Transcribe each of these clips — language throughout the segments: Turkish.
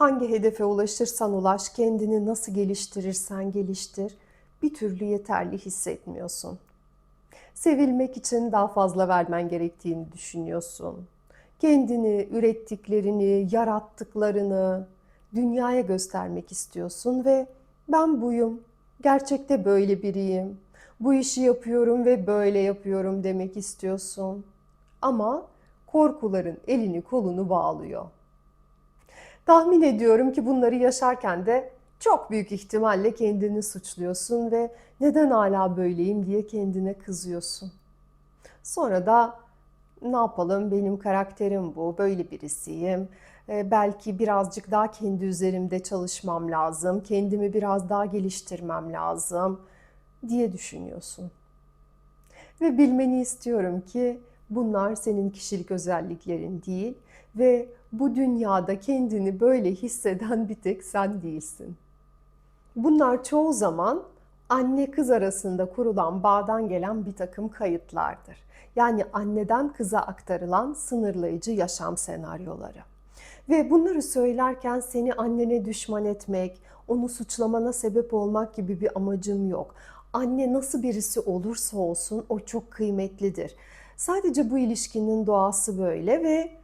Hangi hedefe ulaşırsan ulaş, kendini nasıl geliştirirsen geliştir, bir türlü yeterli hissetmiyorsun. Sevilmek için daha fazla vermen gerektiğini düşünüyorsun. Kendini, ürettiklerini, yarattıklarını dünyaya göstermek istiyorsun ve ben buyum, gerçekte böyle biriyim, bu işi yapıyorum ve böyle yapıyorum demek istiyorsun. Ama korkuların elini kolunu bağlıyor. Tahmin ediyorum ki bunları yaşarken de çok büyük ihtimalle kendini suçluyorsun ve neden hala böyleyim diye kendine kızıyorsun. Sonra da ne yapalım benim karakterim bu, böyle birisiyim. Ee, belki birazcık daha kendi üzerimde çalışmam lazım, kendimi biraz daha geliştirmem lazım diye düşünüyorsun. Ve bilmeni istiyorum ki bunlar senin kişilik özelliklerin değil ve bu dünyada kendini böyle hisseden bir tek sen değilsin. Bunlar çoğu zaman anne kız arasında kurulan bağdan gelen bir takım kayıtlardır. Yani anneden kıza aktarılan sınırlayıcı yaşam senaryoları. Ve bunları söylerken seni annene düşman etmek, onu suçlamana sebep olmak gibi bir amacım yok. Anne nasıl birisi olursa olsun o çok kıymetlidir. Sadece bu ilişkinin doğası böyle ve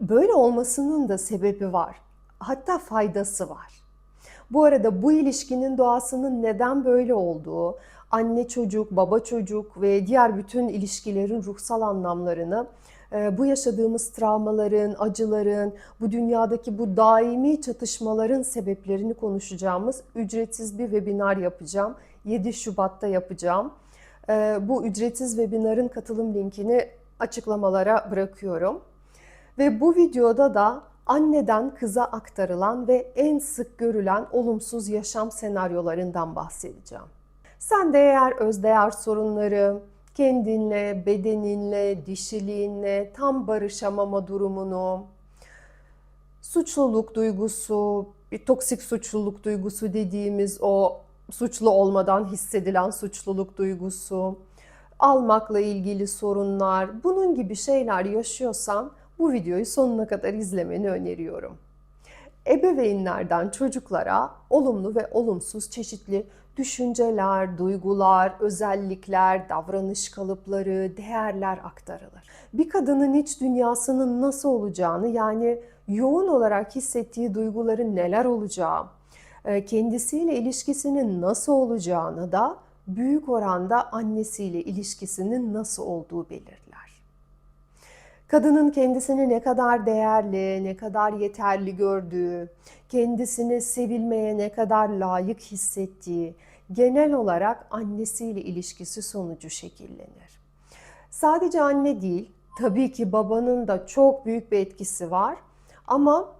böyle olmasının da sebebi var. Hatta faydası var. Bu arada bu ilişkinin doğasının neden böyle olduğu, anne çocuk, baba çocuk ve diğer bütün ilişkilerin ruhsal anlamlarını, e, bu yaşadığımız travmaların, acıların, bu dünyadaki bu daimi çatışmaların sebeplerini konuşacağımız ücretsiz bir webinar yapacağım. 7 Şubat'ta yapacağım. E, bu ücretsiz webinarın katılım linkini açıklamalara bırakıyorum. Ve bu videoda da anneden kıza aktarılan ve en sık görülen olumsuz yaşam senaryolarından bahsedeceğim. Sen de eğer özdeğer sorunları, kendinle, bedeninle, dişiliğinle tam barışamama durumunu, suçluluk duygusu, bir toksik suçluluk duygusu dediğimiz o suçlu olmadan hissedilen suçluluk duygusu, almakla ilgili sorunlar, bunun gibi şeyler yaşıyorsan bu videoyu sonuna kadar izlemeni öneriyorum. Ebeveynlerden çocuklara olumlu ve olumsuz çeşitli düşünceler, duygular, özellikler, davranış kalıpları, değerler aktarılır. Bir kadının iç dünyasının nasıl olacağını yani yoğun olarak hissettiği duyguların neler olacağı, e, kendisiyle ilişkisinin nasıl olacağını da büyük oranda annesiyle ilişkisinin nasıl olduğu belirler. Kadının kendisini ne kadar değerli, ne kadar yeterli gördüğü, kendisini sevilmeye ne kadar layık hissettiği genel olarak annesiyle ilişkisi sonucu şekillenir. Sadece anne değil, tabii ki babanın da çok büyük bir etkisi var ama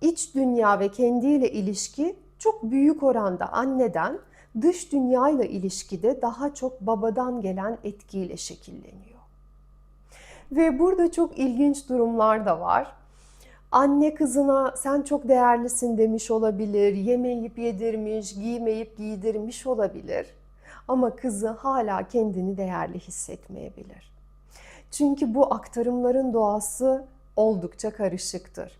iç dünya ve kendiyle ilişki çok büyük oranda anneden, dış dünyayla ilişkide daha çok babadan gelen etkiyle şekilleniyor. Ve burada çok ilginç durumlar da var. Anne kızına sen çok değerlisin demiş olabilir, yemeyip yedirmiş, giymeyip giydirmiş olabilir. Ama kızı hala kendini değerli hissetmeyebilir. Çünkü bu aktarımların doğası oldukça karışıktır.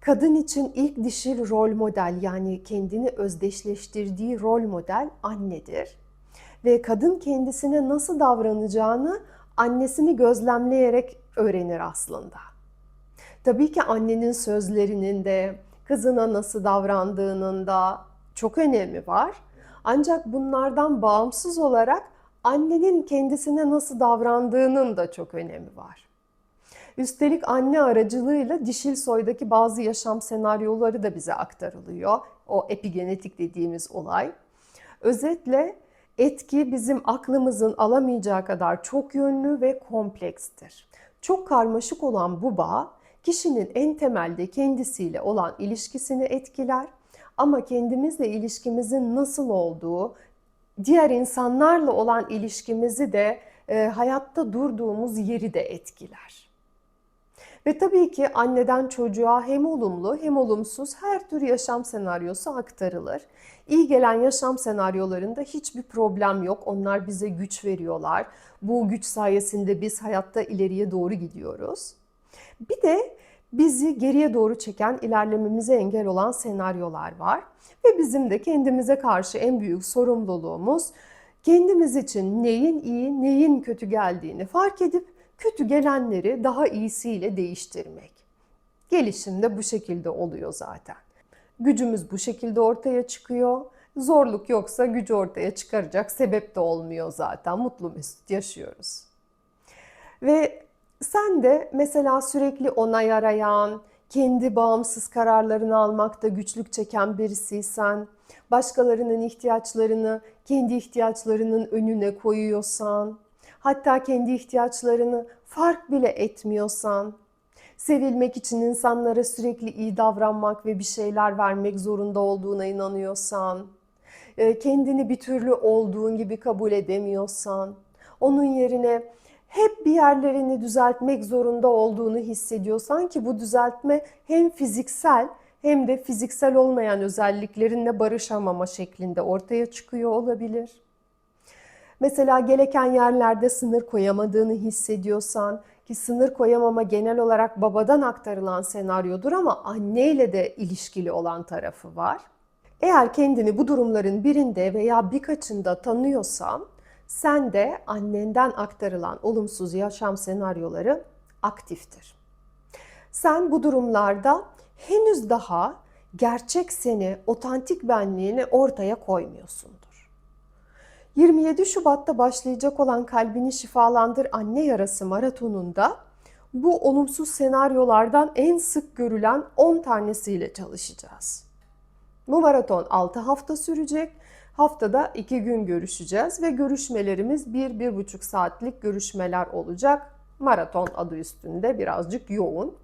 Kadın için ilk dişil rol model yani kendini özdeşleştirdiği rol model annedir. Ve kadın kendisine nasıl davranacağını annesini gözlemleyerek öğrenir aslında. Tabii ki annenin sözlerinin de kızına nasıl davrandığının da çok önemi var. Ancak bunlardan bağımsız olarak annenin kendisine nasıl davrandığının da çok önemi var. Üstelik anne aracılığıyla dişil soydaki bazı yaşam senaryoları da bize aktarılıyor. O epigenetik dediğimiz olay. Özetle etki bizim aklımızın alamayacağı kadar çok yönlü ve komplekstir. Çok karmaşık olan bu bağ kişinin en temelde kendisiyle olan ilişkisini etkiler ama kendimizle ilişkimizin nasıl olduğu, diğer insanlarla olan ilişkimizi de e, hayatta durduğumuz yeri de etkiler. Ve tabii ki anneden çocuğa hem olumlu hem olumsuz her tür yaşam senaryosu aktarılır. İyi gelen yaşam senaryolarında hiçbir problem yok. Onlar bize güç veriyorlar. Bu güç sayesinde biz hayatta ileriye doğru gidiyoruz. Bir de bizi geriye doğru çeken, ilerlememize engel olan senaryolar var. Ve bizim de kendimize karşı en büyük sorumluluğumuz kendimiz için neyin iyi, neyin kötü geldiğini fark edip kötü gelenleri daha iyisiyle değiştirmek. Gelişim de bu şekilde oluyor zaten. Gücümüz bu şekilde ortaya çıkıyor. Zorluk yoksa gücü ortaya çıkaracak sebep de olmuyor zaten. Mutlu mesut yaşıyoruz. Ve sen de mesela sürekli onay arayan, kendi bağımsız kararlarını almakta güçlük çeken birisiysen, başkalarının ihtiyaçlarını kendi ihtiyaçlarının önüne koyuyorsan, hatta kendi ihtiyaçlarını fark bile etmiyorsan, sevilmek için insanlara sürekli iyi davranmak ve bir şeyler vermek zorunda olduğuna inanıyorsan, e, kendini bir türlü olduğun gibi kabul edemiyorsan, onun yerine hep bir yerlerini düzeltmek zorunda olduğunu hissediyorsan ki bu düzeltme hem fiziksel hem de fiziksel olmayan özelliklerinle barışamama şeklinde ortaya çıkıyor olabilir. Mesela gereken yerlerde sınır koyamadığını hissediyorsan ki sınır koyamama genel olarak babadan aktarılan senaryodur ama anneyle de ilişkili olan tarafı var. Eğer kendini bu durumların birinde veya birkaçında tanıyorsan sen de annenden aktarılan olumsuz yaşam senaryoları aktiftir. Sen bu durumlarda henüz daha gerçek seni, otantik benliğini ortaya koymuyorsundur. 27 Şubat'ta başlayacak olan Kalbini Şifalandır Anne Yarası maratonunda bu olumsuz senaryolardan en sık görülen 10 tanesiyle çalışacağız. Bu maraton 6 hafta sürecek. Haftada 2 gün görüşeceğiz ve görüşmelerimiz 1-1,5 saatlik görüşmeler olacak. Maraton adı üstünde birazcık yoğun.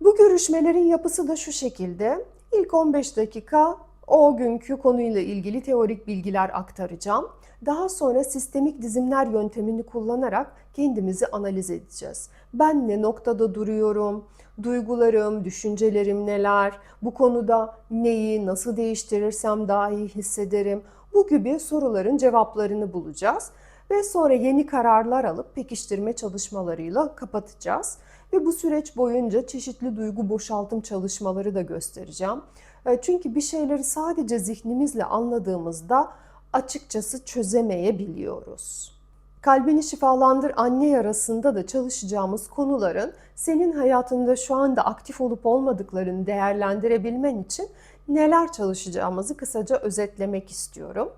Bu görüşmelerin yapısı da şu şekilde. İlk 15 dakika o günkü konuyla ilgili teorik bilgiler aktaracağım. Daha sonra sistemik dizimler yöntemini kullanarak kendimizi analiz edeceğiz. Ben ne noktada duruyorum? Duygularım, düşüncelerim neler? Bu konuda neyi nasıl değiştirirsem daha iyi hissederim? Bu gibi soruların cevaplarını bulacağız ve sonra yeni kararlar alıp pekiştirme çalışmalarıyla kapatacağız. Ve bu süreç boyunca çeşitli duygu boşaltım çalışmaları da göstereceğim. E, çünkü bir şeyleri sadece zihnimizle anladığımızda açıkçası çözemeyebiliyoruz. Kalbini şifalandır anne yarasında da çalışacağımız konuların senin hayatında şu anda aktif olup olmadıklarını değerlendirebilmen için neler çalışacağımızı kısaca özetlemek istiyorum.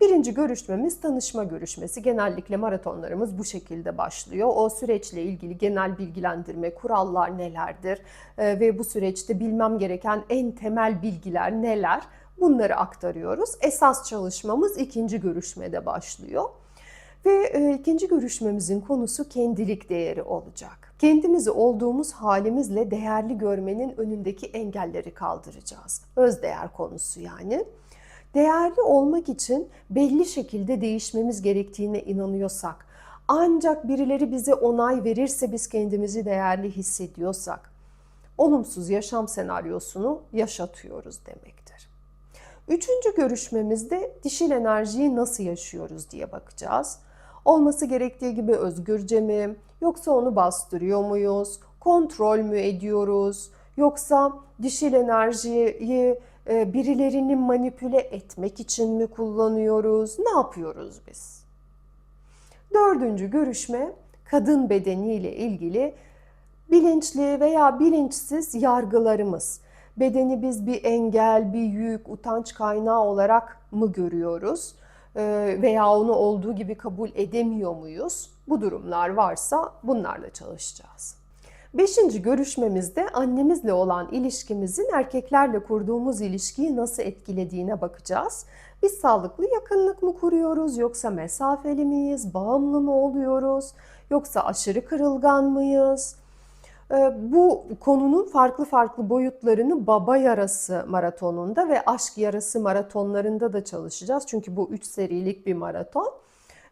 Birinci görüşmemiz tanışma görüşmesi. Genellikle maratonlarımız bu şekilde başlıyor. O süreçle ilgili genel bilgilendirme, kurallar nelerdir e, ve bu süreçte bilmem gereken en temel bilgiler neler bunları aktarıyoruz. Esas çalışmamız ikinci görüşmede başlıyor. Ve e, ikinci görüşmemizin konusu kendilik değeri olacak. Kendimizi olduğumuz halimizle değerli görmenin önündeki engelleri kaldıracağız. Öz değer konusu yani. Değerli olmak için belli şekilde değişmemiz gerektiğine inanıyorsak, ancak birileri bize onay verirse biz kendimizi değerli hissediyorsak, olumsuz yaşam senaryosunu yaşatıyoruz demektir. Üçüncü görüşmemizde dişil enerjiyi nasıl yaşıyoruz diye bakacağız. Olması gerektiği gibi özgürce mi, yoksa onu bastırıyor muyuz, kontrol mü ediyoruz, yoksa dişil enerjiyi birilerini manipüle etmek için mi kullanıyoruz? Ne yapıyoruz biz? Dördüncü görüşme kadın bedeniyle ilgili bilinçli veya bilinçsiz yargılarımız. Bedeni biz bir engel, bir yük, utanç kaynağı olarak mı görüyoruz? E, veya onu olduğu gibi kabul edemiyor muyuz? Bu durumlar varsa bunlarla çalışacağız. Beşinci görüşmemizde annemizle olan ilişkimizin erkeklerle kurduğumuz ilişkiyi nasıl etkilediğine bakacağız. Biz sağlıklı yakınlık mı kuruyoruz yoksa mesafeli miyiz, bağımlı mı oluyoruz yoksa aşırı kırılgan mıyız? Ee, bu konunun farklı farklı boyutlarını baba yarası maratonunda ve aşk yarası maratonlarında da çalışacağız. Çünkü bu üç serilik bir maraton.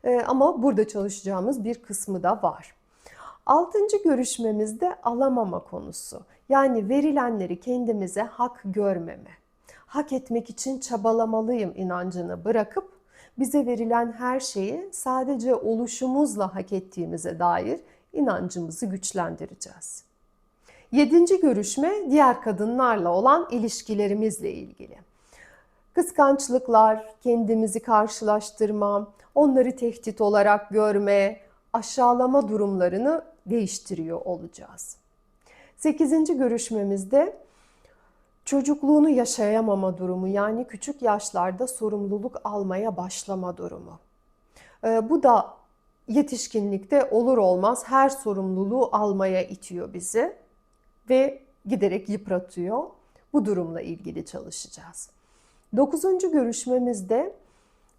Ee, ama burada çalışacağımız bir kısmı da var. Altıncı görüşmemizde alamama konusu. Yani verilenleri kendimize hak görmeme. Hak etmek için çabalamalıyım inancını bırakıp bize verilen her şeyi sadece oluşumuzla hak ettiğimize dair inancımızı güçlendireceğiz. Yedinci görüşme diğer kadınlarla olan ilişkilerimizle ilgili. Kıskançlıklar, kendimizi karşılaştırma, onları tehdit olarak görme, aşağılama durumlarını değiştiriyor olacağız. Sekizinci görüşmemizde çocukluğunu yaşayamama durumu yani küçük yaşlarda sorumluluk almaya başlama durumu. Ee, bu da yetişkinlikte olur olmaz her sorumluluğu almaya itiyor bizi ve giderek yıpratıyor. Bu durumla ilgili çalışacağız. Dokuzuncu görüşmemizde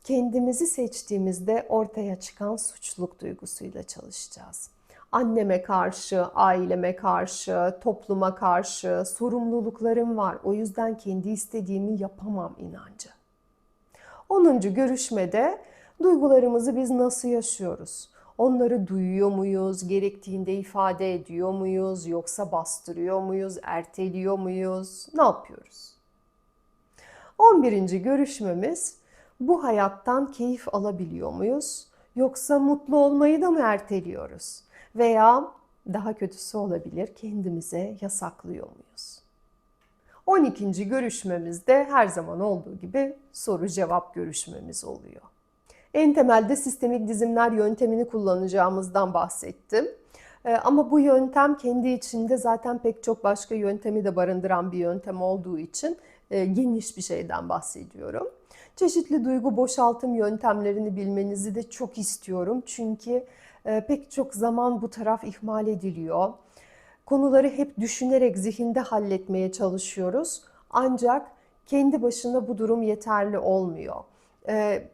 kendimizi seçtiğimizde ortaya çıkan suçluluk duygusuyla çalışacağız. Anneme karşı, aileme karşı, topluma karşı sorumluluklarım var. O yüzden kendi istediğimi yapamam inancı. Onuncu görüşmede duygularımızı biz nasıl yaşıyoruz? Onları duyuyor muyuz? Gerektiğinde ifade ediyor muyuz? Yoksa bastırıyor muyuz? Erteliyor muyuz? Ne yapıyoruz? 11. görüşmemiz bu hayattan keyif alabiliyor muyuz? Yoksa mutlu olmayı da mı erteliyoruz? Veya daha kötüsü olabilir kendimize yasaklıyor muyuz? 12. görüşmemizde her zaman olduğu gibi soru cevap görüşmemiz oluyor. En temelde sistemik dizimler yöntemini kullanacağımızdan bahsettim. Ee, ama bu yöntem kendi içinde zaten pek çok başka yöntemi de barındıran bir yöntem olduğu için e, geniş bir şeyden bahsediyorum. Çeşitli duygu boşaltım yöntemlerini bilmenizi de çok istiyorum. Çünkü pek çok zaman bu taraf ihmal ediliyor. Konuları hep düşünerek zihinde halletmeye çalışıyoruz. Ancak kendi başına bu durum yeterli olmuyor. E,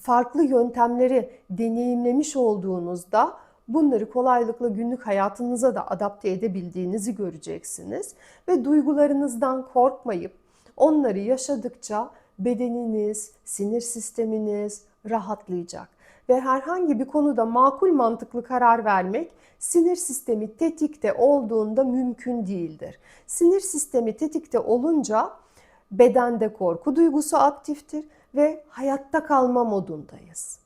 farklı yöntemleri deneyimlemiş olduğunuzda bunları kolaylıkla günlük hayatınıza da adapte edebildiğinizi göreceksiniz ve duygularınızdan korkmayıp onları yaşadıkça bedeniniz, sinir sisteminiz rahatlayacak ve herhangi bir konuda makul mantıklı karar vermek sinir sistemi tetikte olduğunda mümkün değildir. Sinir sistemi tetikte olunca bedende korku duygusu aktiftir ve hayatta kalma modundayız.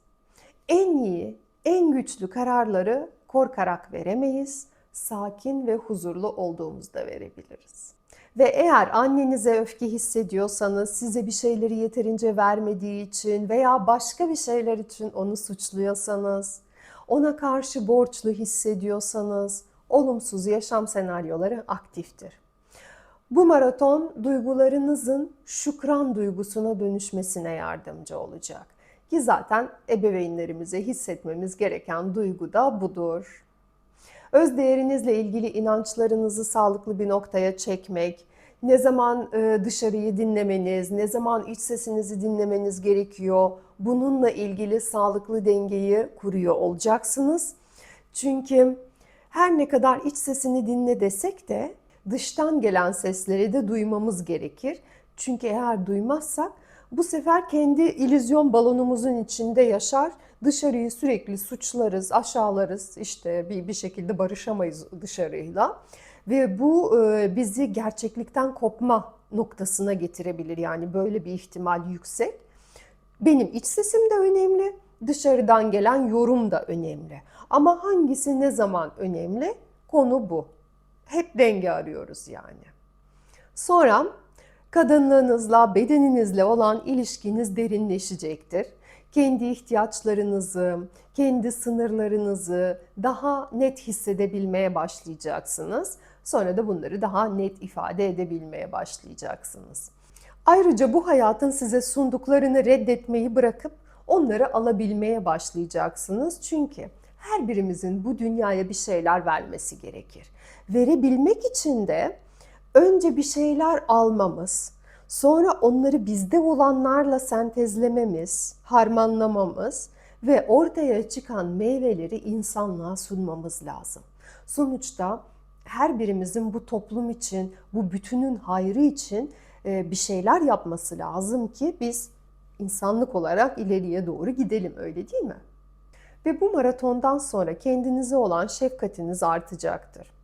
En iyi, en güçlü kararları korkarak veremeyiz. Sakin ve huzurlu olduğumuzda verebiliriz. Ve eğer annenize öfke hissediyorsanız, size bir şeyleri yeterince vermediği için veya başka bir şeyler için onu suçluyorsanız, ona karşı borçlu hissediyorsanız, olumsuz yaşam senaryoları aktiftir. Bu maraton duygularınızın şükran duygusuna dönüşmesine yardımcı olacak. Ki zaten ebeveynlerimize hissetmemiz gereken duygu da budur. Öz değerinizle ilgili inançlarınızı sağlıklı bir noktaya çekmek, ne zaman e, dışarıyı dinlemeniz, ne zaman iç sesinizi dinlemeniz gerekiyor. Bununla ilgili sağlıklı dengeyi kuruyor olacaksınız. Çünkü her ne kadar iç sesini dinle desek de dıştan gelen sesleri de duymamız gerekir. Çünkü eğer duymazsak bu sefer kendi illüzyon balonumuzun içinde yaşar. Dışarıyı sürekli suçlarız, aşağılarız. işte bir, bir şekilde barışamayız dışarıyla. Ve bu e, bizi gerçeklikten kopma noktasına getirebilir. Yani böyle bir ihtimal yüksek. Benim iç sesim de önemli, dışarıdan gelen yorum da önemli. Ama hangisi ne zaman önemli? Konu bu. Hep denge arıyoruz yani. Sonra kadınlığınızla, bedeninizle olan ilişkiniz derinleşecektir. Kendi ihtiyaçlarınızı, kendi sınırlarınızı daha net hissedebilmeye başlayacaksınız. Sonra da bunları daha net ifade edebilmeye başlayacaksınız. Ayrıca bu hayatın size sunduklarını reddetmeyi bırakıp onları alabilmeye başlayacaksınız. Çünkü her birimizin bu dünyaya bir şeyler vermesi gerekir. Verebilmek için de önce bir şeyler almamız, sonra onları bizde olanlarla sentezlememiz, harmanlamamız ve ortaya çıkan meyveleri insanlığa sunmamız lazım. Sonuçta her birimizin bu toplum için, bu bütünün hayrı için e, bir şeyler yapması lazım ki biz insanlık olarak ileriye doğru gidelim öyle değil mi? Ve bu maratondan sonra kendinize olan şefkatiniz artacaktır.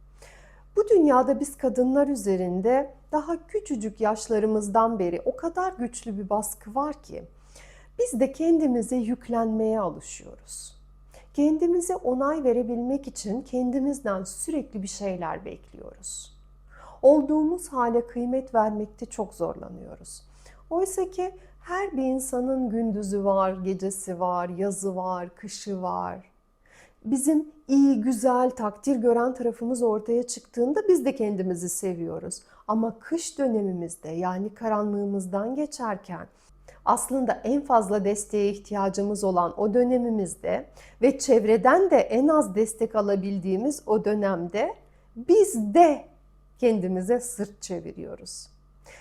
Bu dünyada biz kadınlar üzerinde daha küçücük yaşlarımızdan beri o kadar güçlü bir baskı var ki biz de kendimize yüklenmeye alışıyoruz. Kendimize onay verebilmek için kendimizden sürekli bir şeyler bekliyoruz. olduğumuz hale kıymet vermekte çok zorlanıyoruz. Oysa ki her bir insanın gündüzü var, gecesi var, yazı var, kışı var. Bizim iyi, güzel, takdir gören tarafımız ortaya çıktığında biz de kendimizi seviyoruz. Ama kış dönemimizde yani karanlığımızdan geçerken aslında en fazla desteğe ihtiyacımız olan o dönemimizde ve çevreden de en az destek alabildiğimiz o dönemde biz de kendimize sırt çeviriyoruz.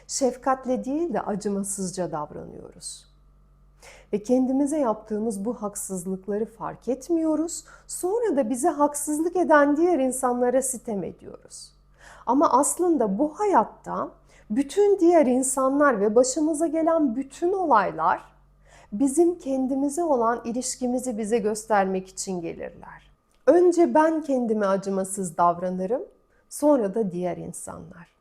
Şefkatle değil de acımasızca davranıyoruz. Ve kendimize yaptığımız bu haksızlıkları fark etmiyoruz. Sonra da bize haksızlık eden diğer insanlara sitem ediyoruz. Ama aslında bu hayatta bütün diğer insanlar ve başımıza gelen bütün olaylar bizim kendimize olan ilişkimizi bize göstermek için gelirler. Önce ben kendime acımasız davranırım, sonra da diğer insanlar.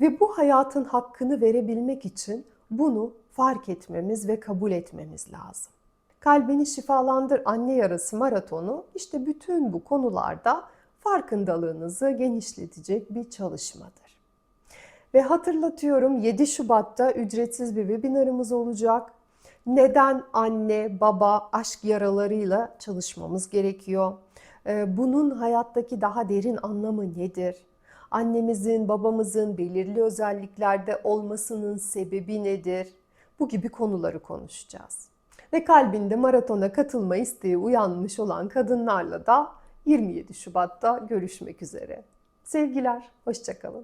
Ve bu hayatın hakkını verebilmek için bunu fark etmemiz ve kabul etmemiz lazım. Kalbini şifalandır anne yarası maratonu işte bütün bu konularda farkındalığınızı genişletecek bir çalışmadır. Ve hatırlatıyorum 7 Şubat'ta ücretsiz bir webinarımız olacak. Neden anne, baba aşk yaralarıyla çalışmamız gerekiyor? Ee, Bunun hayattaki daha derin anlamı nedir? Annemizin, babamızın belirli özelliklerde olmasının sebebi nedir? Bu gibi konuları konuşacağız. Ve kalbinde maratona katılma isteği uyanmış olan kadınlarla da 27 Şubat'ta görüşmek üzere. Sevgiler, hoşçakalın.